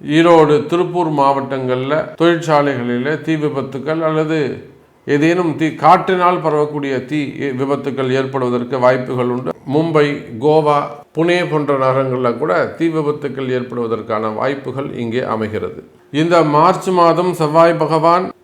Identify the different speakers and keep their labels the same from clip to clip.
Speaker 1: ஈரோடு திருப்பூர் மாவட்டங்களில் தொழிற்சாலைகளில் தீ விபத்துக்கள் அல்லது ஏதேனும் தீ காற்றினால் பரவக்கூடிய தீ விபத்துக்கள் ஏற்படுவதற்கு வாய்ப்புகள் உண்டு. மும்பை கோவா புனே போன்ற நகரங்களில் கூட தீ விபத்துக்கள் ஏற்படுவதற்கான வாய்ப்புகள் இங்கே அமைகிறது. இந்த மார்ச் மாதம் செவ்வாய் பகவான்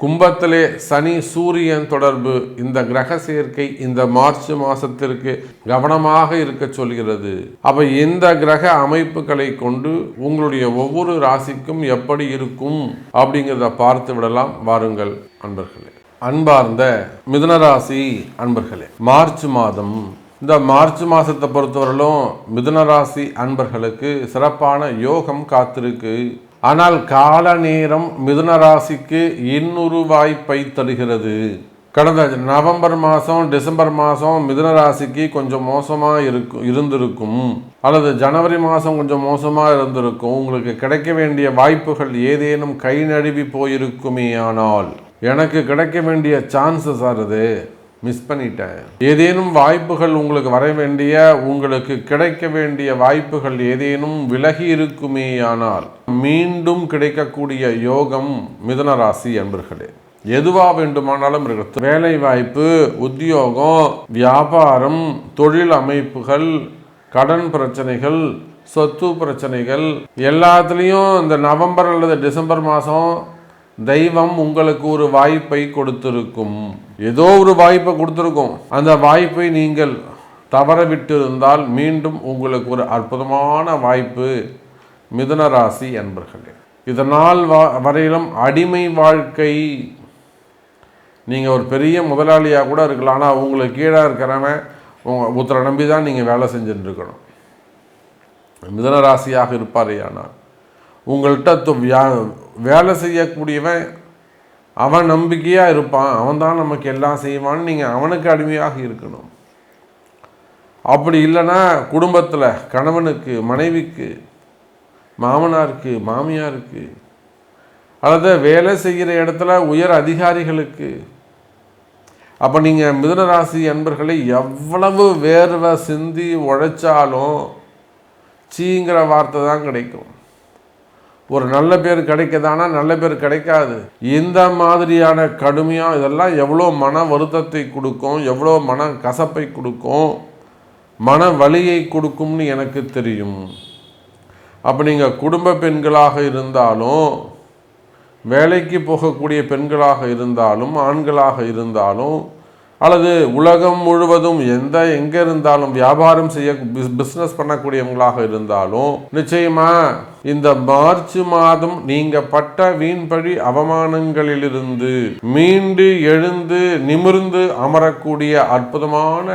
Speaker 1: கும்பத்திலே சனி சூரியன் தொடர்பு இந்த கிரக சேர்க்கை இந்த மார்ச் மாசத்திற்கு கவனமாக இருக்க சொல்கிறது. அப்ப இந்த கிரக அமைப்புகளை கொண்டு உங்களுடைய ஒவ்வொரு ராசிக்கும் எப்படி இருக்கும் அப்படிங்கிறத பார்த்து விடலாம். வாருங்கள் அன்பர்களே. அன்பார்ந்த மிதுனராசி அன்பர்களே மார்ச் மாதம் இந்த மார்ச் மாதத்தை பொறுத்தவரையிலும் மிதுனராசி அன்பர்களுக்கு சிறப்பான யோகம் காத்திருக்கு. ஆனால் கால நேரம் மிதுன ராசிக்கு இன்னொரு வாய்ப்பை தருகிறது. கடந்த நவம்பர் மாதம் டிசம்பர் மாதம் மிதுன ராசிக்கு கொஞ்சம் மோசமாக இருக்கும் இருந்திருக்கும். அல்லது ஜனவரி மாதம் கொஞ்சம் மோசமாக இருந்திருக்கும். உங்களுக்கு கிடைக்க வேண்டிய வாய்ப்புகள் ஏதேனும் கை நழுவி போயிருக்குமே ஆனால் எனக்கு கிடைக்க வேண்டிய சான்சஸ் ஆறுது மிஸ் பண்ணிட்டேன். ஏதேனும் வாய்ப்புகள் உங்களுக்கு வர வேண்டிய உங்களுக்கு கிடைக்க வேண்டிய வாய்ப்புகள் ஏதேனும் விலகி இருக்குமேயானால் மீண்டும் கிடைக்கக்கூடிய யோகம் மிதுன ராசி என்பர்களே எதுவா வேண்டுமானாலும் இருக்கிறது வேலை வாய்ப்பு உத்தியோகம் வியாபாரம் தொழில் அமைப்புகள் கடன் பிரச்சனைகள் சொத்து பிரச்சனைகள் எல்லாத்துலேயும் இந்த நவம்பர் அல்லது டிசம்பர் மாதம் தெய்வம் உங்களுக்கு ஒரு வாய்ப்பை கொடுத்திருக்கும். ஏதோ ஒரு வாய்ப்பை கொடுத்திருக்கும். அந்த வாய்ப்பை நீங்கள் தவற விட்டிருந்தால் மீண்டும் உங்களுக்கு ஒரு அற்புதமான வாய்ப்பு மிதுன ராசி என்பர்களே இதனால் வா வரையிலும் அடிமை வாழ்க்கை நீங்கள் ஒரு பெரிய முதலாளியாக கூட இருக்கலாம். ஆனால் உங்களுக்கு கீழே இருக்கிறவன் உங்கள் உத்தரை நம்பி தான் நீங்கள் வேலை செஞ்சுட்டு இருக்கணும் மிதுன ராசியாக இருப்பாரே ஆனால் உங்கள்கிட்ட வேலை செய்யக்கூடியவன் அவன் நம்பிக்கையாக இருப்பான். அவன் தான் நமக்கு எல்லாம் செய்வான்னு நீங்கள் அவனுக்கு அடிமையாக இருக்கணும். அப்படி இல்லைன்னா குடும்பத்தில் கணவனுக்கு மனைவிக்கு மாமனாருக்கு மாமியாருக்கு அல்லது வேலை செய்கிற இடத்துல உயர் அதிகாரிகளுக்கு அப்போ நீங்கள் மிதுனராசி அன்பர்களை எவ்வளவு வேர்வை சிந்தி உழைச்சாலும் சீங்கிற வார்த்தை தான் கிடைக்கும். ஒரு நல்ல பேர் கிடைக்குதானா? நல்ல பேர் கிடைக்காது. இந்த மாதிரியான கடுமையாக இதெல்லாம் எவ்வளோ மன வருத்தத்தை கொடுக்கும் எவ்வளோ மன கசப்பை கொடுக்கும் மன வலியை கொடுக்கும்னு எனக்கு தெரியும். அப்போ நீங்கள் குடும்ப பெண்களாக இருந்தாலும் வேலைக்கு போகக்கூடிய பெண்களாக இருந்தாலும் ஆண்களாக இருந்தாலும் அல்லது உலகம் முழுவதும் எந்த எங்கே இருந்தாலும் வியாபாரம் செய்ய பிஸ்னஸ் பண்ணக்கூடியவங்களாக இருந்தாலும் நிச்சயமா இந்த மார்ச் மாதம் நீங்க பட்ட வீண்பழி அவமானங்களிலிருந்து மீண்டு எழுந்து நிமிர்ந்து அமரக்கூடிய அற்புதமான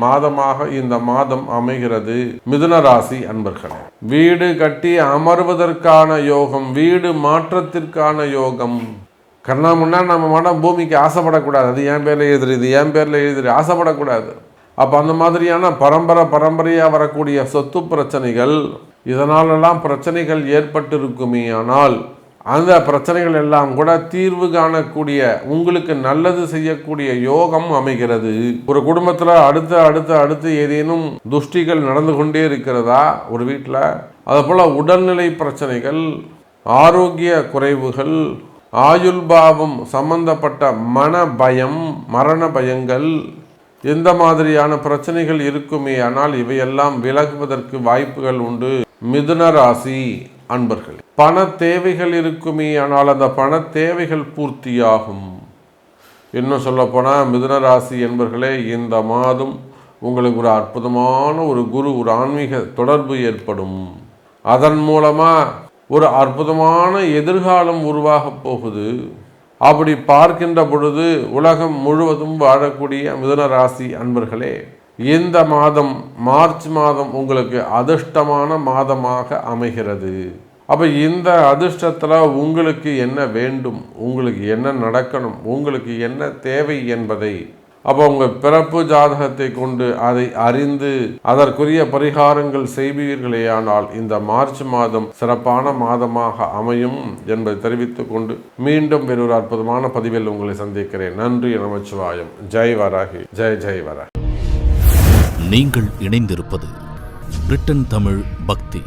Speaker 1: மாதமாக இந்த மாதம் அமைகிறது. மிதுன ராசி அன்பர்களே வீடு கட்டி அமர்வதற்கான யோகம் வீடு மாற்றத்திற்கான யோகம் கண்ணா முன்னா நம்ம மனம் பூமிக்கு ஆசைப்படக்கூடாது. அது என் பேரில் எழுதுரு இது என் பேரில் எழுதுரு ஆசைப்படக்கூடாது. அப்போ அந்த மாதிரியான பரம்பரை பரம்பரையாக வரக்கூடிய சொத்து பிரச்சனைகள் இதனாலெல்லாம் பிரச்சனைகள் ஏற்பட்டிருக்குமே ஆனால் அந்த பிரச்சனைகள் எல்லாம் கூட தீர்வு காணக்கூடிய உங்களுக்கு நல்லது செய்யக்கூடிய யோகம் அமைகிறது. ஒரு குடும்பத்தில் அடுத்து அடுத்து அடுத்து ஏதேனும் துஷ்டிகள் நடந்து கொண்டே இருக்கிறதா? ஒரு வீட்டில் அதுபோல் உடல்நிலை பிரச்சனைகள் ஆரோக்கிய குறைவுகள் ஆயுள் பாவம் சம்பந்தப்பட்ட மன பயம் மரண பயங்கள் எந்த மாதிரியான பிரச்சனைகள் இருக்குமே ஆனால் இவையெல்லாம் விலகுவதற்கு வாய்ப்புகள் உண்டு. மிதுன ராசி அன்பர்கள் பண தேவைகள் இருக்குமே ஆனால் அந்த பண தேவைகள் பூர்த்தியாகும். இன்னும் சொல்லப்போனால் மிதுன ராசி என்பர்களே இந்த மாதம் உங்களுக்கு ஒரு அற்புதமான ஒரு குரு ஒரு ஆன்மீக தொடர்பு ஏற்படும். அதன் மூலமாக ஒரு அற்புதமான எதிர்காலம் உருவாக போகுது. அப்படி பார்க்கின்ற பொழுது உலகம் முழுவதும் வாழக்கூடிய மிதுன ராசி அன்பர்களே இந்த மாதம் மார்ச் மாதம் உங்களுக்கு அதிர்ஷ்டமான மாதமாக அமைகிறது. அப்போ இந்த அதிர்ஷ்டத்தில் உங்களுக்கு என்ன வேண்டும்? உங்களுக்கு என்ன நடக்கணும்? உங்களுக்கு என்ன தேவை என்பதை அப்போ உங்கள் பிறப்பு ஜாதகத்தை கொண்டு அதை அறிந்து அதற்குரிய பரிகாரங்கள் செய்வீர்களேயானால் இந்த மார்ச் மாதம் சிறப்பான மாதமாக அமையும் என்பதை தெரிவித்துக் கொண்டு மீண்டும் வேறொரு அற்புதமான பதிவில் உங்களை சந்திக்கிறேன். நன்றி நமச்சிவாயம். ஜெய் வராகி. ஜெய் ஜெய் வராகி.
Speaker 2: நீங்கள் இணைந்திருப்பது பிரிட்டன் தமிழ் பக்தி.